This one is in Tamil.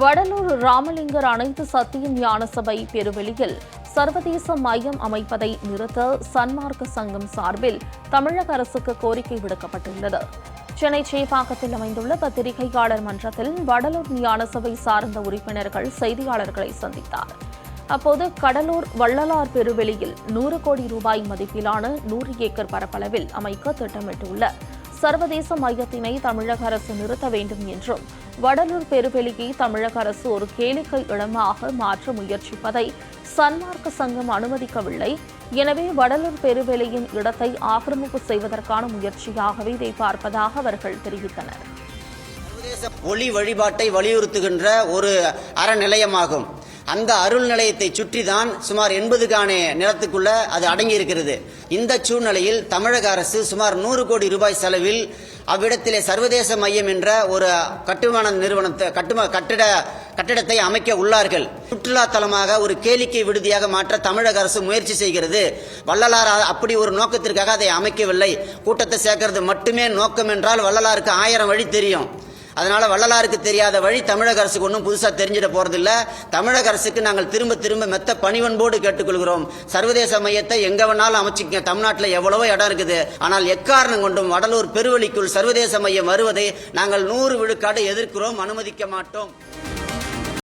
வடலூர் ராமலிங்கர் அனைத்து சத்தியம் ஞான சபை பெருவெளியில் சர்வதேச மையம் அமைப்பதை நிறுத்த சன்மார்க்க சங்கம் சார்பில் தமிழக அரசுக்கு கோரிக்கை விடுக்கப்பட்டுள்ளது. சென்னை சேப்பாக்கத்தில் அமைந்துள்ள பத்திரிகையாளர் மன்றத்தில் வடலூர் ஞான சபை சார்ந்த உறுப்பினர்கள் செய்தியாளர்களை சந்தித்தார். அப்போது கடலூர் வள்ளலார் பெருவெளியில் நூறு கோடி ரூபாய் மதிப்பிலான நூறு ஏக்கர் பரப்பளவில் அமைக்க திட்டமிட்டுள்ள சர்வதேச மையத்தினை தமிழக அரசு நிறுத்த வேண்டும் என்றும் வடலூர் பெருவெளியை தமிழக அரசு ஒரு கேளிக்கை இடமாக மாற்ற முயற்சிப்பதை சன்மார்க்க சங்கம் அனுமதிக்கவில்லை. எனவே வடலூர் பெருவெளியின் இடத்தை ஆக்கிரமிப்பு செய்வதற்கான முயற்சியாகவே இதை பார்ப்பதாக அவர்கள் தெரிவித்தனர். ஒளி வழிபாட்டை வலியுறுத்துகின்ற ஒரு அறநிலையமாகும். அந்த அருள் நிலையத்தை சுற்றிதான் சுமார் எண்பது காணே நிலத்துக்குள்ள அது அடங்கி இருக்கிறது இந்த சூழ்நிலையில் தமிழக அரசு சுமார் நூறு கோடி ரூபாய் செலவில் அவ்விடத்திலே சர்வதேச மையம் என்ற ஒரு கட்டுமான நிறுவனத்தை கட்டும கட்டிட கட்டிடத்தை அமைக்க உள்ளார்கள். சுற்றுலா தலமாக ஒரு கேளிக்கை விடுதியாக மாற்ற தமிழக அரசு முயற்சி செய்கிறது. வள்ளலார் அப்படி ஒரு நோக்கத்திற்காக அதை அமைக்கவில்லை. கூட்டத்தை சேர்க்கறது மட்டுமே நோக்கம் என்றால் வள்ளலாருக்கு ஆயிரம் வழி தெரியும். அதனால் வள்ளலாருக்கு தெரியாத வழி தமிழக அரசுக்கு ஒன்றும் புதுசாக தெரிஞ்சிட போறதில்ல. தமிழக அரசுக்கு நாங்கள் திரும்ப திரும்ப மெத்த பணிவன்போடு கேட்டுக்கொள்கிறோம். சர்வதேச மையத்தை எங்கே வேணாலும் அமைச்சிக்க தமிழ்நாட்டில் எவ்வளவோ இடம் இருக்குது. ஆனால் எக்காரணம் கொண்டும் வடலூர் பெருவழிக்குள் சர்வதேச மையம் வருவதை நாங்கள் நூறு விழுக்காடு எதிர்க்கிறோம். அனுமதிக்க மாட்டோம்.